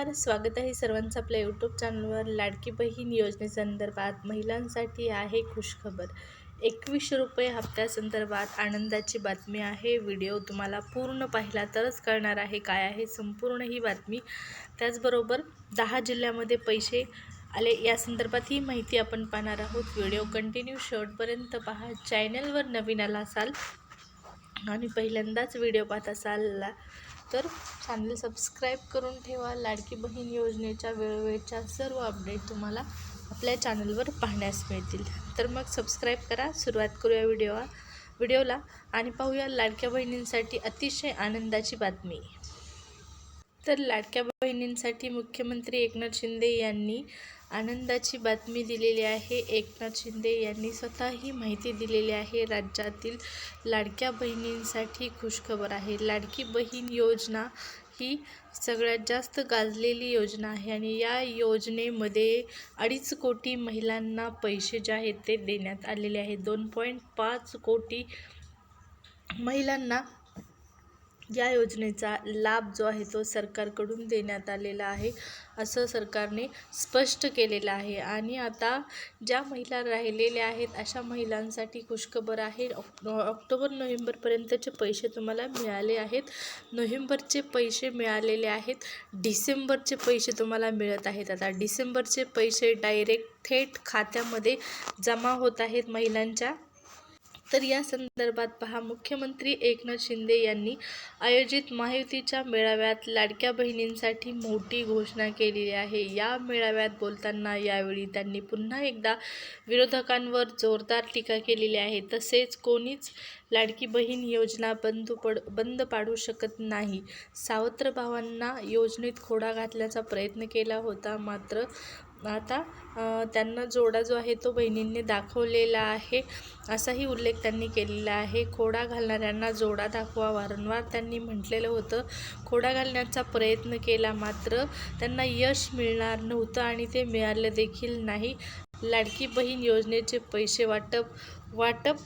नमस्कार. स्वागत आहे सर्वांचं आपल्या यूट्यूब चॅनलवर लाडकी बहीण योजनेसंदर्भात महिलांसाठी आहे खुशखबर. एकवीसशे रुपये हप्त्यासंदर्भात आनंदाची बातमी आहे. व्हिडिओ तुम्हाला पूर्ण पाहिला तरच कळणार आहे काय आहे. संपूर्ण ही बातमी. त्याचबरोबर दहा जिल्ह्यामध्ये पैसे आले या संदर्भात ही माहिती आपण पाहणार आहोत. व्हिडिओ कंटिन्यू शेवटपर्यंत पहा. चॅनलवर नवीन आला असाल आणि पहिल्यांदाच व्हिडिओ पाहत असाल तर चॅनल सबस्क्राईब करून ठेवा. लाडकी बहीण योजनेच्या वेळोवेळच्या सर्व अपडेट तुम्हाला आपल्या चॅनलवर पाहण्यास मिळतील. तर मग सबस्क्राईब करा. सुरुवात करूया व्हिडिओ व्हिडिओला आणि पाहूया लाडक्या बहिणींसाठी अतिशय आनंदाची बातमी. तर लाडक्या बहिणींसाठी मुख्यमंत्री एकनाथ शिंदे यांनी आनंदाची बातमी दिलेली आहे. एकनाथ शिंदे यांनी स्वतः ही माहिती दिलेली आहे. राज्यातील लाडक्या बहिणींसाठी खुशखबर आहे. लाडकी बहीण योजना ही सगळ्यात जास्त गाजलेली योजना आहे आणि या योजनेमध्ये अडीच कोटी महिलांना पैसे जे आहेत ते देण्यात आलेले आहेत दोन पॉईंट पाच कोटी महिलांना या योजनेचा लाभ जो आहे तो सरकारकडून देण्यात आलेला आहे असं सरकारने स्पष्ट केलेलं आहे. आणि आता ज्या महिला राहिलेल्या आहेत अशा महिलांसाठी खुशखबर आहे. ऑक् ऑक्टोबर नोव्हेंबरपर्यंतचे पैसे तुम्हाला मिळाले आहेत. नोव्हेंबरचे पैसे मिळालेले आहेत. डिसेंबरचे पैसे तुम्हाला मिळत आहेत. आता डिसेंबरचे पैसे डायरेक्ट थेट खात्यामध्ये जमा होत आहेत महिलांच्या. तर या संदर्भात पहा मुख्यमंत्री एकनाथ शिंदे यांनी आयोजित महायुतीच्या मेळाव्यात लाडक्या बहिणींसाठी मोठी घोषणा केलेली आहे. या मेळाव्यात बोलताना यावेळी त्यांनी पुन्हा एकदा विरोधकांवर जोरदार टीका केलेली आहे. तसेच कोणीच लाडकी बहीण योजना बंद पड बंद पाडू शकत नाही. सावत्र भावांना योजनेत खोडा घातल्याचा प्रयत्न केला होता मात्र आता त्यांना जोडा जो आहे तो बहिणींनी दाखवलेला आहे. असाही उल्लेख त्यांनी केलेला आहे. खोडा घालणाऱ्यांना जोडा दाखवा वारंवार त्यांनी म्हटलेलं होतं. खोडा घालण्याचा प्रयत्न केला मात्र त्यांना यश मिळणार नव्हतं आणि ते मिळालं देखील नाही. लाडकी बहीण योजनेचे पैसे वाटप वाटप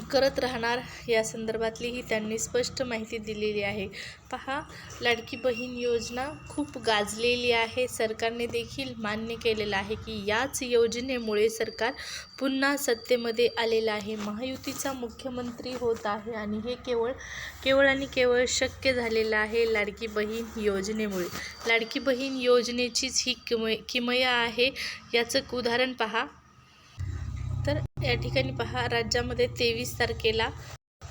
करत राहणार या संदर्भातलीही त्यांनी स्पष्ट माहिती दिलेली आहे. पहा लाडकी बहीण योजना खूप गाजलेली आहे. सरकारने देखील मान्य केलेलं आहे की याच योजनेमुळे सरकार पुन्हा सत्तेमध्ये आलेलं आहे. महायुतीचा मुख्यमंत्री होत आहे आणि हे केवळ केवळ आणि केवळ शक्य झालेलं आहे लाडकी बहीण योजनेमुळे. लाडकी बहीण योजनेचीच ही किमय किमया आहे याचं उदाहरण पहा. तर या ठिकाणी पहा राज्यामध्ये तेवीस तारखेला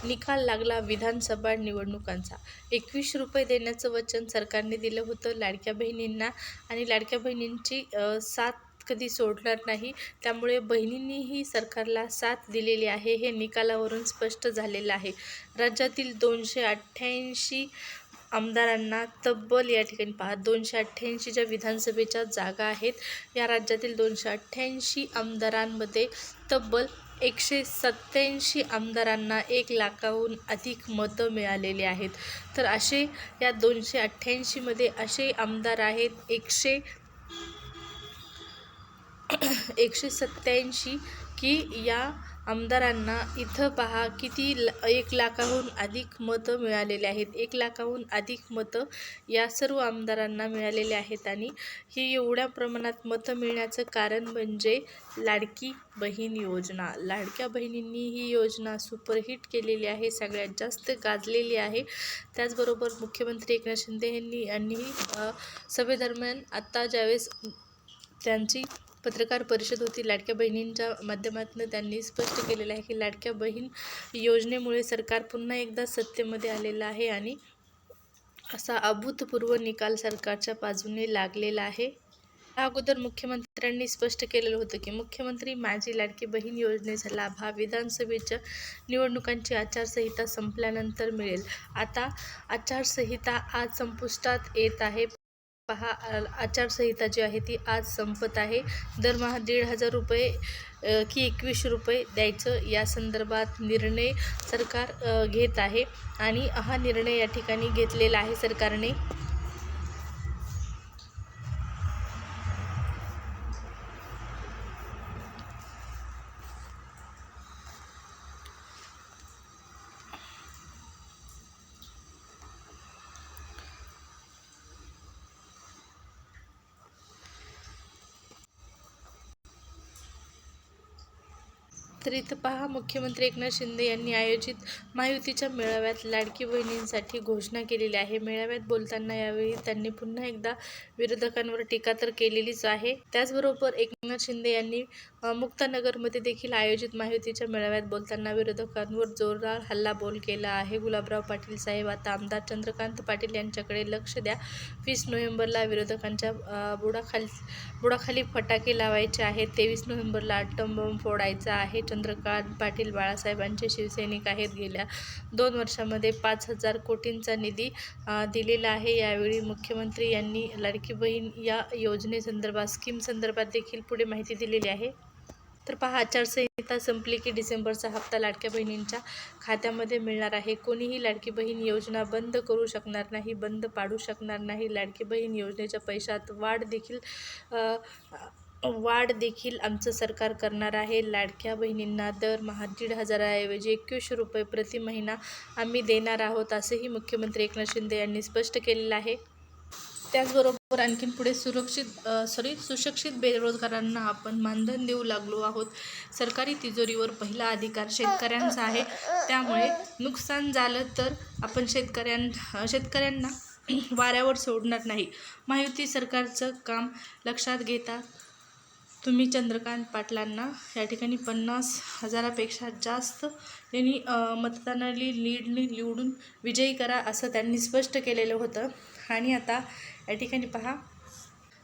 निकाल लागला विधानसभा निवडणुकांचा. एकवीस रुपये देण्याचं वचन सरकारने दिलं होतं लाडक्या बहिणींना आणि लाडक्या बहिणींची साथ कधी सोडणार नाही त्यामुळे बहिणींनीही सरकारला साथ दिलेली आहे हे निकालावरून स्पष्ट झालेलं आहे. राज्यातील दोनशे अठ्ठ्याऐंशी आमदारांना तब्बल या ठिकाणी पहा दोनशे अठ्ठ्याऐंशी ज्या विधानसभेच्या जागा आहेत या राज्यातील दोनशे अठ्ठ्याऐंशी आमदारांमध्ये तब्बल एकशे सत्त्याऐंशी आमदारांना एक लाखाहून अधिक मतं मिळालेली आहेत. तर असे या दोनशे अठ्ठ्याऐंशीमध्ये असे आमदार आहेत एकशे एकशे सत्त्याऐंशी की या आमदारांना इथं पहा किती एक लाखाहून अधिक मतं मिळालेले आहेत. एक लाखाहून अधिक मतं या सर्व आमदारांना मिळालेले आहेत आणि ही एवढ्या प्रमाणात मतं मिळण्याचं कारण म्हणजे लाडकी बहीण योजना. लाडक्या बहिणींनी ही योजना सुपरहिट केलेली आहे सगळ्यात जास्त गाजलेली आहे. त्याचबरोबर मुख्यमंत्री एकनाथ शिंदे यांनी यांनी सभेदरम्यान आत्ता ज्यावेळेस त्यांची पत्रकार परिषद होती. लाडक्या बहिणींच्या माध्यमातून त्यांनी स्पष्ट केलेलं आहे की लाडक्या बहीण योजनेमुळे सरकार पुन्हा एकदा सत्तेमध्ये आलेलं आहे आणि असा अभूतपूर्व निकाल सरकारच्या बाजूने लागलेला आहे. या अगोदर मुख्यमंत्र्यांनी स्पष्ट केलेलं होतं की मुख्यमंत्री माझी लाडकी बहीण योजनेचा लाभ हा विधानसभेच्या निवडणुकांची आचारसंहिता संपल्यानंतर मिळेल. आता आचारसंहिता आज संपुष्टात येत आहे. पहा आचारसंहिता जी आहे ती आज संपत आहे. दरमहा दीड हजार रुपये की एकवीसशे रुपये द्यायचं या संदर्भात निर्णय सरकार घेत आहे. आणि हा निर्णय या ठिकाणी घेतलेला आहे सरकारने. तर इथं पहा मुख्यमंत्री एकनाथ शिंदे यांनी आयोजित महायुतीच्या मेळाव्यात लाडकी बहिणींसाठी घोषणा केलेली आहे. मेळाव्यात बोलताना यावेळी त्यांनी पुन्हा एकदा विरोधकांवर टीका तर केलेलीच आहे. त्याचबरोबर एकनाथ शिंदे यांनी मुक्तानगरमध्ये देखील आयोजित महायुतीच्या मेळाव्यात बोलताना विरोधकांवर जोरदार हल्लाबोल केला आहे. गुलाबराव पाटील साहेब आता आमदार चंद्रकांत पाटील यांच्याकडे लक्ष द्या. वीस नोव्हेंबरला विरोधकांच्या बुडाखाली बुडाखाली फटाके लावायचे आहेत. तेवीस नोव्हेंबरला अट्टम बॉम्ब फोडायचा आहे. चंद्रकांत पाटील बाळासाहेबांचे शिवसैनिक आहेत. गेल्या दोन वर्षामध्ये पाच हजार कोटींचा निधी दिलेला आहे. यावेळी मुख्यमंत्री यांनी लाडकी बहीण या योजनेसंदर्भात स्कीम संदर्भात देखील पुढे माहिती दिलेली आहे. तर पहा आचारसंहिता संपली की डिसेंबरचा हप्ता लाडक्या बहिणींच्या खात्यामध्ये मिळणार आहे. कोणीही लाडकी बहीण योजना बंद करू शकणार नाही बंद पाडू शकणार नाही. लाडकी बहीण योजनेच्या पैशात वाढ देखील वाढ देखील आमचं सरकार करणार आहे. लाडक्या बहिणींना दरमहा दीड हजाराऐवजी एकवीसशे रुपये प्रति महिना आम्ही देणार आहोत असेही मुख्यमंत्री एकनाथ शिंदे यांनी स्पष्ट केलेलं आहे. त्याचबरोबर आणखीन पुढे सुरक्षित सॉरी सुशिक्षित बेरोजगारांना आपण मानधन देऊ लागलो आहोत. सरकारी तिजोरीवर पहिला अधिकार शेतकऱ्यांचा आहे. त्यामुळे नुकसान झालं तर आपण शेतकऱ्यां शेतकऱ्यांना वाऱ्यावर सोडणार नाही. महायुती सरकारचं काम लक्षात घेता तुम्ही चंद्रकांत पाटलांना या ठिकाणी पन्नास हजारापेक्षा जास्त यांनी मतदानाली लीडने निवडून विजयी करा असं त्यांनी स्पष्ट केलेलं होतं. आणि आता या ठिकाणी पहा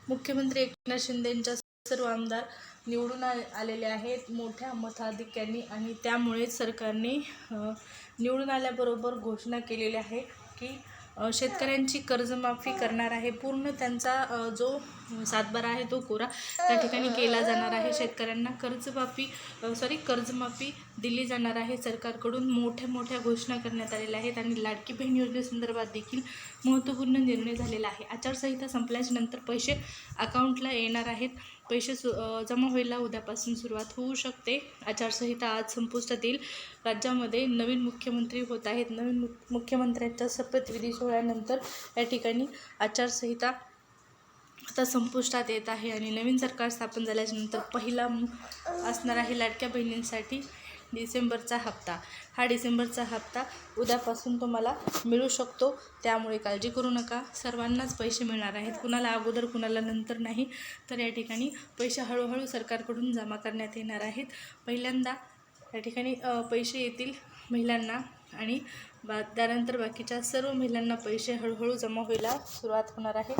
मुख्यमंत्री एकनाथ शिंदेंच्या सर्व आमदार निवडून आलेले आहेत. मोठ्या मताधिक्यांनी आणि त्यामुळे सरकारने निवडून आल्याबरोबर घोषणा केलेली आहे की शेतकऱ्यांची कर्जमाफी करणार आहे. पूर्ण त्यांचा जो सातबारा आहे तो कोरा त्या ठिकाणी केला जाणार आहे. शेतकऱ्यांना कर्जमाफी सॉरी कर्जमाफी दिली जाणार आहे. सरकारकडून मोठ्या मोठ्या घोषणा करण्यात आलेल्या आहेत आणि लाडकी बहीण योजनेसंदर्भात देखील महत्त्वपूर्ण निर्णय झालेला आहे. आचारसंहिता संपल्याच्या नंतर पैसे अकाउंटला येणार आहेत. पैसे सु जमा व्हायला उद्यापासून सुरुवात होऊ शकते. आचारसंहिता आज संपुष्टात येईल. राज्यामध्ये नवीन मुख्यमंत्री होत आहेत. नवीन मु मुख्यमंत्र्यांच्या शपथविधी सोहळ्यानंतर या ठिकाणी आचारसंहिता आता संपुष्टात येत आहे. आणि नवीन सरकार स्थापन झाल्याच्यानंतर पहिला असणार आहे लाडक्या बहिणींसाठी डिसेंबरचा हप्ता. हा डिसेंबरचा हप्ता उद्यापासून तुम्हाला मिळू शकतो. त्यामुळे काळजी करू नका. सर्वांनाच पैसे मिळणार आहेत. कुणाला अगोदर कुणाला नंतर नाही तर या ठिकाणी पैसे हळूहळू सरकारकडून जमा करण्यात येणार आहेत. पहिल्यांदा या ठिकाणी पैसे येतील महिलांना आणि बा त्यानंतर बाकीच्या सर्व महिलांना पैसे हळूहळू जमा व्हायला सुरुवात होणार आहे.